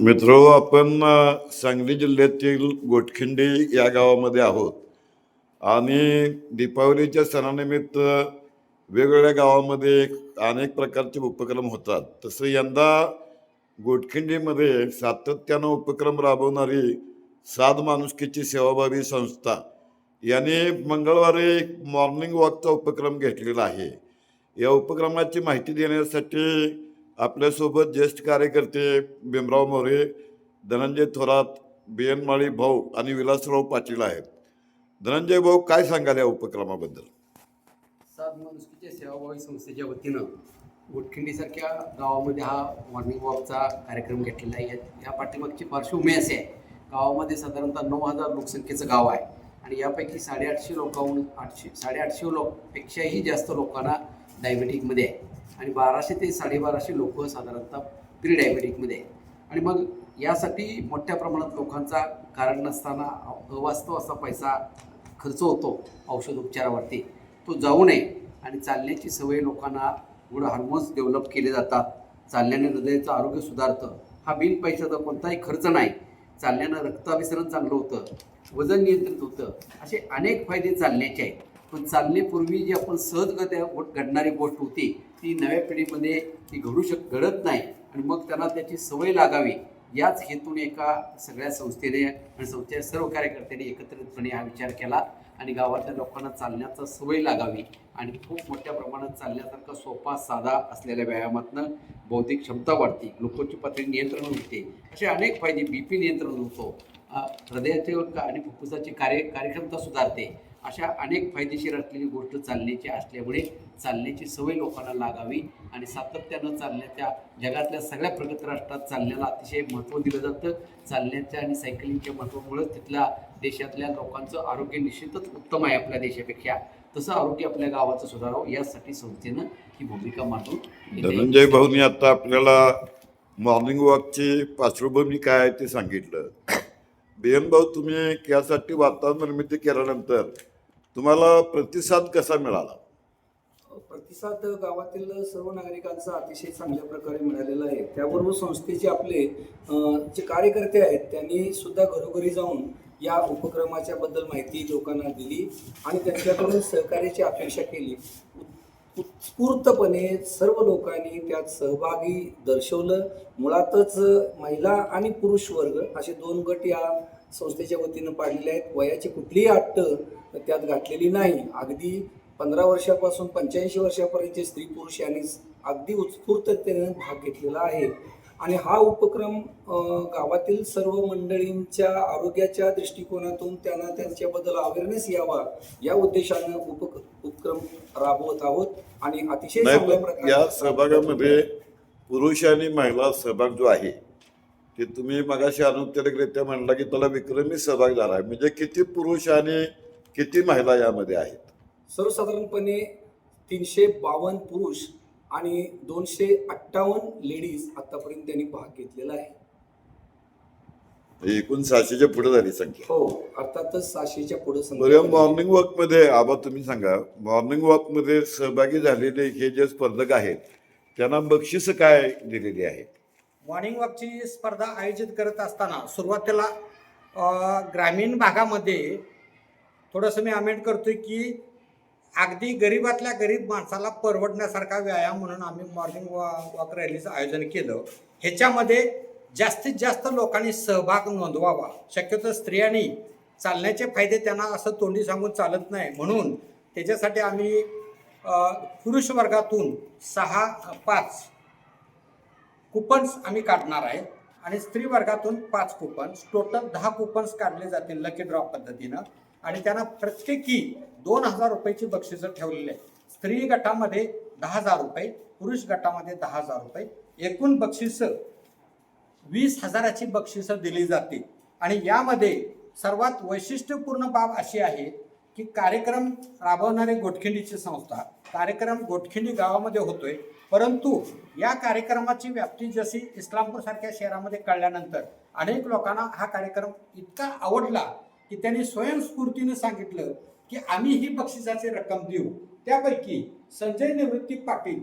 मित्र आपण सांगली जिल्ह्यातील गोटखिंडी या गावामध्ये आहोत. आणि दीपावलीच्या सणानिमित्त वेगवेगळ्या गावामध्ये अनेक प्रकारचे उपक्रम होतात. तसं यंदा गोटखिंडीमध्ये सातत्यानं उपक्रम राबवणारी साध माणुसकीची सेवाभावी संस्था याने मंगळवारी एक मॉर्निंग वॉकचा उपक्रम घेतलेला आहे. या उपक्रमाची माहिती देण्यासाठी आपल्यासोबत ज्येष्ठ कार्यकर्ते भीमराव मोरे धनंजय थोरात बी एन माळी भाऊ आणि विलासराव पाटील आहेत. धनंजय भाऊ काय सांगाल या उपक्रमाबद्दल? सात माणुसकीच्या सेवाभावी संस्थेच्या वतीनं गोटखिंडीसारख्या गावामध्ये हा मॉर्निंग वॉकचा कार्यक्रम घेतलेला आहे. या- पाठीमागची पार्श्वभूमी असे आहे. गावामध्ये साधारणतः नऊ हजार लोकसंख्येचं गाव आहे. आणि यापैकी साडेआठशे लोकांहून आठशे साडेआठशे लोकपेक्षाही जास्त लोकांना डायबेटिकमध्ये आहे. आणि बाराशे ते साडेबाराशे लोक साधारणतः प्री डायबेटिकमध्ये आहे आणि मग यासाठी मोठ्या प्रमाणात लोकांचा कारण नसताना अवास्तव असा पैसा खर्च होतो औषध उपचारावरती. तो जाऊ नये आणि चालण्याची सवय लोकांना गुड हार्मोन्स डेव्हलप केले जातात. चालल्याने हृदयाचं आरोग्य सुधारतं. हा बिन पैशाचा कोणताही खर्च नाही. चालल्यानं रक्ताभिसरण चांगलं होतं. वजन नियंत्रित होतं. असे अनेक फायदे चालण्याचे आहेत. पण चालण्यापूर्वी जी आपण सहजगत्या घडणारी गोष्ट होती ती नव्या पिढीमध्ये ती घडू शक घडत नाही. आणि मग त्यांना त्याची सवय लागावी. याच हेतून एका सगळ्या संस्थेने आणि संस्थेच्या सर्व कार्यकर्त्यांनी एकत्रितपणे हा विचार केला आणि गावातल्या लोकांना चालण्याचा सवय लागावी. आणि खूप मोठ्या प्रमाणात चालण्यासारखा सोपा साधा असलेल्या व्यायामातनं बौद्धिक क्षमता वाढते. ग्लुकोजची पातळी नियंत्रण होते. असे अनेक फायदे बी पी नियंत्रण होतो. हृदयाचे आणि फुफ्फुसाची कार्य कार्यक्षमता सुधारते. अशा अनेक फायदेशीर असलेली गोष्ट चालण्याची असल्यामुळे चालण्याची सवय लोकांना लागावी आणि सातत्यानं चालण्याच्या जगातल्या सगळ्या प्रगत राष्ट्रात चालण्याला अतिशय महत्त्व दिलं जातं. चालण्याच्या आणि सायकलिंगच्या महत्त्वामुळं तिथल्या देशातल्या लोकांचं आरोग्य निश्चितच उत्तम आहे आपल्या देशापेक्षा. तसं आरोग्य आपल्या गावाचं सुधारावं यासाठी संस्थेनं ही भूमिका मांडून धनंजय भाऊनी आता आपल्याला मॉर्निंग वॉकची पार्श्वभूमी काय आहे ते सांगितलं. बेहन भाऊ तुम्ही यासाठी वातावरण निर्मिती केल्यानंतर तुम्हाला प्रतिसाद कसा मिळाला? प्रतिसाद गावातील सर्व नागरिकांचा अतिशय चांगल्या प्रकारे मिळालेला आहे. त्याबरोबर संस्थेचे आपले जे कार्यकर्ते आहेत त्यांनी सुद्धा घरोघरी जाऊन या उपक्रमाच्या बद्दल माहिती लोकांना दिली आणि त्यांच्याकडून सहकार्याची अपेक्षा केली. उत्स्फूर्तपणे सर्व लोकांनी त्यात सहभागी दर्शवलं. मुळातच महिला आणि पुरुष वर्ग असे दोन गट या संस्थेच्या वतीनं पाडलेले आहेत. वयाची कुठलीही अट त्यात घातलेली नाही. अगदी पंधरा वर्षापासून पंच्याऐंशी वर्षापर्यंतचे स्त्री पुरुष यांनी अगदी उत्स्फूर्ततेने भाग घेतलेला आहे. आणि हा उपक्रम गावातील सर्व मंडळींच्या आरोग्याच्या दृष्टिकोनातून त्यांना त्यांच्याबद्दल अवेअरनेस यावा या उद्देशानं उप उपक्रम राबवत आहोत. आणि अतिशय चांगल्या या सहभागामध्ये पुरुष आणि महिला सहभाग जो आहे ते तुम्ही मगाशी अनौपचारिकरित्या म्हणला की त्याला विक्रमी सहभाग झाला आहे. म्हणजे किती पुरुष आणि किती महिला यामध्ये आहेत? सर्वसाधारणपणे तीनशे बावन्न पुरुष आणि दोनशे अठ्ठावन्न लेडीज आतापर्यंत त्यांनी भाग घेतलेला आहे. एकूण सहाशेच्या पुढे झाली संख्या. हो अर्थातच सहाशेच्या पुढे बरं मॉर्निंग वॉकमध्ये आबा तुम्ही सांगा मॉर्निंग वॉकमध्ये सहभागी झालेले हे जे स्पर्धक आहेत त्यांना बक्षीस काय दिलेली आहेत? मॉर्निंग वॉकची स्पर्धा आयोजित करत असताना सुरुवातीला अ, ग्रामीण भागामध्ये थोडंसं मी अमेंड करतोय की अगदी गरीबातल्या गरीब माणसाला परवडण्यासारखा व्यायाम म्हणून आम्ही मॉर्निंग वॉ वॉक रॅलीचं आयोजन केलं. ह्याच्यामध्ये जास्तीत जास्त लोकांनी सहभाग नोंदवावा. शक्यतो स्त्रियांनी चालण्याचे फायदे त्यांना असं तोंडी सांगून चालत नाही. म्हणून त्याच्यासाठी आम्ही पुरुष वर्गातून सहा पाच कुपन्स आम्ही काढणार आहे. आणि स्त्री वर्गातून पाच कुपन्स टोटल दहा कुपन्स काढले जातील लकी ड्रॉ पद्धतीनं. आणि त्यांना प्रत्येकी दोन हजार रुपयाची बक्षिसं ठेवलेली आहे स्त्री गटामध्ये दहा हजार रुपये पुरुष गटामध्ये दहा हजार रुपये. एकूण बक्षिसं वीस हजाराची बक्षिसं दिली जातील. आणि यामध्ये सर्वात वैशिष्ट्यपूर्ण बाब अशी आहे की कार्यक्रम राबवणारे गोटखिंडीची संस्था कार्यक्रम गोटखिंडी गावामध्ये होतोय. परंतु या कार्यक्रमाची व्याप्ती जशी इस्लामपूरसारख्या शहरामध्ये कळल्यानंतर अनेक लोकांना हा कार्यक्रम इतका आवडला की त्यांनी स्वयंस्फूर्तीनं सांगितलं की आम्ही ही बक्षिसाची रक्कम देऊ. त्यापैकी संजय निवृत्ती पाटील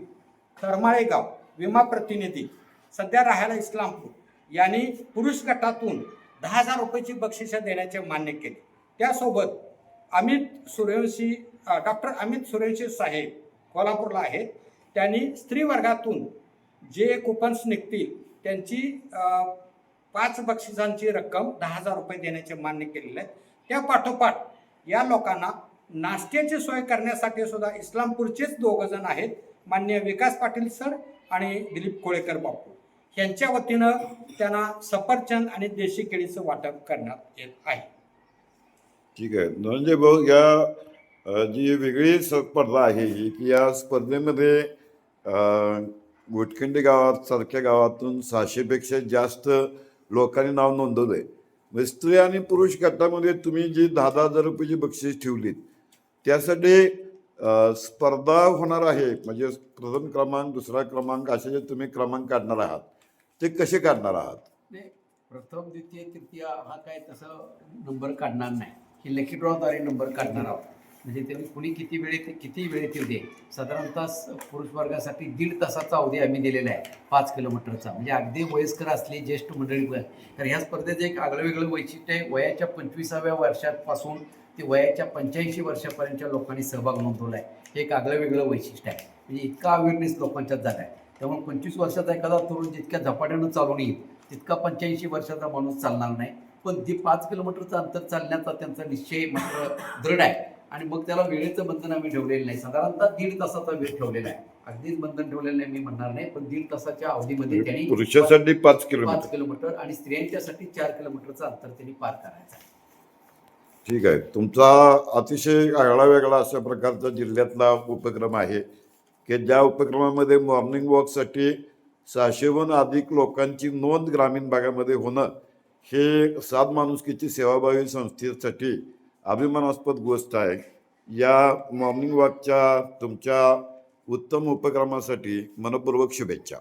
थरमाळेगाव विमा प्रतिनिधी सध्या राहायला इस्लामपूर यांनी पुरुष गटातून दहा हजार रुपयाची बक्षिसं देण्याचे मान्य केले. त्यासोबत अमित सूर्यवंशी डॉक्टर अमित सूर्यवंशी साहेब कोल्हापूरला आहेत. त्यांनी स्त्री वर्गातून जे कुपन्स निघतील त्यांची पाच बक्षिसांची रक्कम दहा हजार रुपये देण्याचे मान्य केलेले आहे त्या पाठोपाठ या लोकांना नाश्त्याची सोय करण्यासाठी सुद्धा इस्लामपूरचेच दोघं जण आहेत मान्य विकास पाटील सर आणि दिलीप कोळेकर बापू. यांच्या वतीनं त्यांना सफरचंद आणि देशी केळीचं वाटप करण्यात येत आहे. ठीक आहे. धनंजय भाऊ या जी वेगळी स्पर्धा आहे ही की या स्पर्धेमध्ये अ, गावात सारख्या गावातून सहाशेपेक्षा जास्त लोकांनी नाव नोंदवलं आहे म्हणजे स्त्री आणि पुरुष गटामध्ये तुम्ही जी दहा दहा हजार रुपयाची बक्षीस ठेवलीत त्यासाठी स्पर्धा होणार आहे. म्हणजे प्रथम क्रमांक दुसरा क्रमांक असे जे तुम्ही क्रमांक काढणार आहात ते कसे काढणार आहात? प्रथम द्वितीय तृतीय हा काय तसं नंबर काढणार नाही. हे लेखी ड्रॉद्वारे नंबर काढणार आहोत. म्हणजे ते कुणी किती वेळेत किती वेळेत येऊ दे? साधारणतः पुरुष वर्गासाठी दीड तासाचा अवधी आम्ही दिलेला आहे पाच किलोमीटरचा. म्हणजे अगदी वयस्कर असली ज्येष्ठ मंडळी तर ह्या स्पर्धेचं एक आगळं वेगळं वैशिष्ट्य आहे वयाच्या पंचवीसाव्या वर्षापासून ते वयाच्या पंच्याऐंशी वर्षापर्यंतच्या लोकांनी सहभाग नोंदवला आहे. हे एक आगळं वेगळं वैशिष्ट्य आहे. म्हणजे इतका अवेअरनेस लोकांच्यात झाला आहे. त्यामुळे पंचवीस वर्षाचा एखादा तरुण जितक्या झपाट्यानं चालून येईल तितका पंच्याऐंशी वर्षाचा माणूस चालणार नाही. पण जे पाच किलोमीटरचं अंतर चालण्याचा त्यांचा निश्चय मात्र दृढ आहे. आणि मग त्याला वेळेचं बंधन आम्ही ठेवलेलं नाही. साधारणतः दीड तासाचा वेळ ठेवलेला आहे. अगदीच बंधन ठेवलेलं नाही मी म्हणणार नाही पण दीड तासाच्या अवधीमध्ये त्यांनी पुरुषासाठी पाच पाच किलोमीटर. किलोमीटर आणि स्त्रियांच्यासाठी चार किलोमीटरचं अंतर त्यांनी पार करायचं आहे. ठीक आहे. तुमचा अतिशय आगळा वेगळा अशा प्रकारचा जिल्ह्यातला उपक्रम आहे की ज्या उपक्रमामध्ये मॉर्निंग वॉकसाठी सहाशेहून अधिक लोकांची नोंद ग्रामीण भागामध्ये होणं हे सात माणुसकीची सेवाभावी संस्थेसाठी अभिमानास्पद गोष्ट आहे. या मॉर्निंग वॉकच्या तुमच्या उत्तम उपक्रमासाठी मनपूर्वक शुभेच्छा.